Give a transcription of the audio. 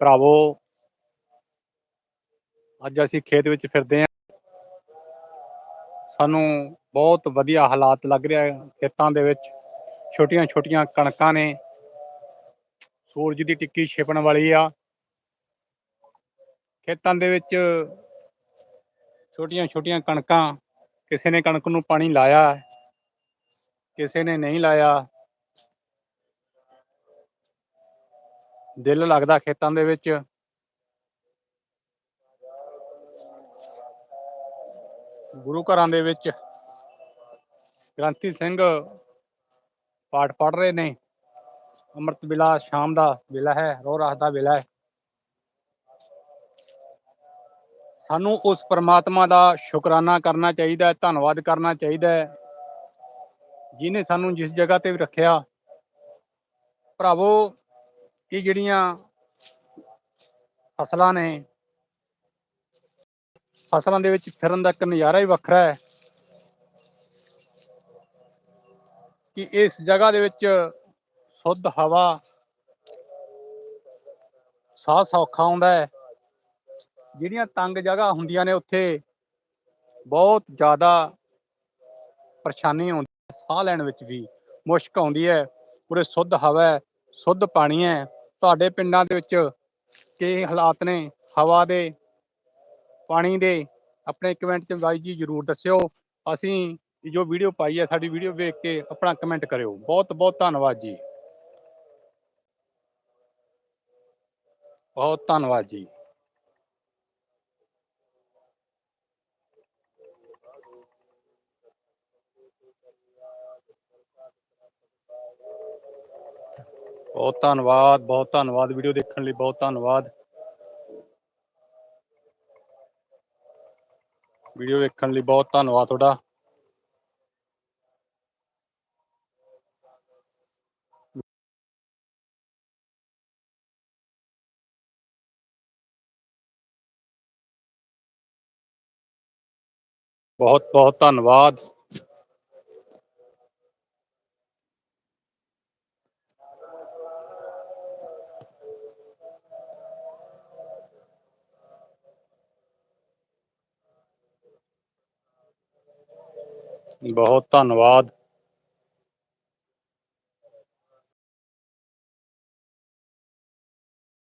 ਭਰਾਵੋ, ਅੱਜ ਅਸੀਂ ਖੇਤ ਵਿੱਚ ਫਿਰਦੇ ਹਾਂ। ਸਾਨੂੰ ਬਹੁਤ ਵਧੀਆ ਹਾਲਾਤ ਲੱਗ ਰਿਹਾ ਹੈ ਖੇਤਾਂ ਦੇ ਵਿੱਚ। ਛੋਟੀਆਂ ਛੋਟੀਆਂ ਕਣਕਾਂ ਨੇ। ਸੂਰਜ ਦੀ ਟਿੱਕੀ ਛਿਪਣ ਵਾਲੀ ਆ। ਖੇਤਾਂ ਦੇ ਵਿੱਚ ਛੋਟੀਆਂ ਛੋਟੀਆਂ ਕਣਕਾਂ, ਕਿਸੇ ਨੇ ਕਣਕ ਨੂੰ ਪਾਣੀ ਲਾਇਆ, ਕਿਸੇ ਨੇ ਨਹੀਂ ਲਾਇਆ। ਦਿਲ ਲੱਗਦਾ ਖੇਤਾਂ ਦੇ ਵਿੱਚ? ਗੁਰੂ ਘਰਾਂ ਦੇ ਵਿੱਚ। ਗ੍ਰੰਥੀ ਸਿੰਘ ਪਾਠ ਪੜ੍ਹ ਰਹੇ ਨੇ। ਅੰਮ੍ਰਿਤ ਵੇਲਾ ਸ਼ਾਮ ਦਾ ਵੇਲਾ ਹੈ ਰੋ ਰਾਤ ਦਾ ਵੇਲਾ ਹੈ। ਸਾਨੂੰ ਉਸ ਪਰਮਾਤਮਾ ਦਾ ਸ਼ੁਕਰਾਨਾ ਕਰਨਾ ਚਾਹੀਦਾ ਹੈ, ਧੰਨਵਾਦ ਕਰਨਾ ਚਾਹੀਦਾ ਹੈ। ਜਿਨੇ ਸਾਨੂੰ ਜਿਸ ਜਗ੍ਹਾ ਤੇ ਵੀ ਰੱਖਿਆ, ਭਰਾਵੋ ਇਹ ਜਿਹੜੀਆਂ ਫਸਲਾਂ ਨੇ, ਫਸਲਾਂ ਦੇ ਵਿੱਚ ਫਿਰਨ ਦਾ ਇੱਕ ਨਜ਼ਾਰਾ ਹੀ ਵੱਖਰਾ ਹੈ ਕਿ ਇਸ ਜਗ੍ਹਾ ਦੇ ਵਿੱਚ ਸ਼ੁੱਧ ਹਵਾ ਸਾਹ ਸੌਖਾ ਆਉਂਦਾ ਹੈ। ਜਿਹੜੀਆਂ ਤੰਗ ਜਗ੍ਹਾ ਹੁੰਦੀਆਂ ਨੇ ਉੱਥੇ ਬਹੁਤ ਜ਼ਿਆਦਾ ਪਰੇਸ਼ਾਨੀ ਆਉਂਦੀ ਹੈ, ਸਾਹ ਲੈਣ ਵਿੱਚ ਵੀ ਮੁਸ਼ਕ ਆਉਂਦੀ ਹੈ। ਪੂਰੇ ਸ਼ੁੱਧ ਹਵਾ ਹੈ, ਸ਼ੁੱਧ ਪਾਣੀ ਹੈ। ਤੁਹਾਡੇ ਪਿੰਡਾਂ ਦੇ ਵਿੱਚ ਕੀ ਹਾਲਾਤ ਨੇ? ਹਵਾ ਦੇ, ਪਾਣੀ ਦੇ, ਆਪਣੇ ਕਮੈਂਟ 'ਚ ਬਾਈ ਜੀ ਜਰੂਰ ਦੱਸਿਓ। ਅਸੀਂ ਜੋ ਵੀਡੀਓ ਪਾਈ ਹੈ, ਸਾਡੀ ਵੀਡੀਓ ਵੇਖ ਕੇ ਆਪਣਾ ਕਮੈਂਟ ਕਰਿਓ। ਬਹੁਤ ਬਹੁਤ ਧੰਨਵਾਦ ਜੀ। ਬਹੁਤ ਧੰਨਵਾਦ ਜੀ। ਬਹੁਤ ਧੰਨਵਾਦ ਬਹੁਤ ਧੰਨਵਾਦ ਵੀਡੀਓ ਦੇਖਣ ਲਈ ਬਹੁਤ ਧੰਨਵਾਦ ਵੀਡੀਓ ਵੇਖਣ ਲਈ ਬਹੁਤ ਧੰਨਵਾਦ ਤੁਹਾਡਾ ਬਹੁਤ ਬਹੁਤ ਧੰਨਵਾਦ ਬਹੁਤ ਧੰਨਵਾਦ।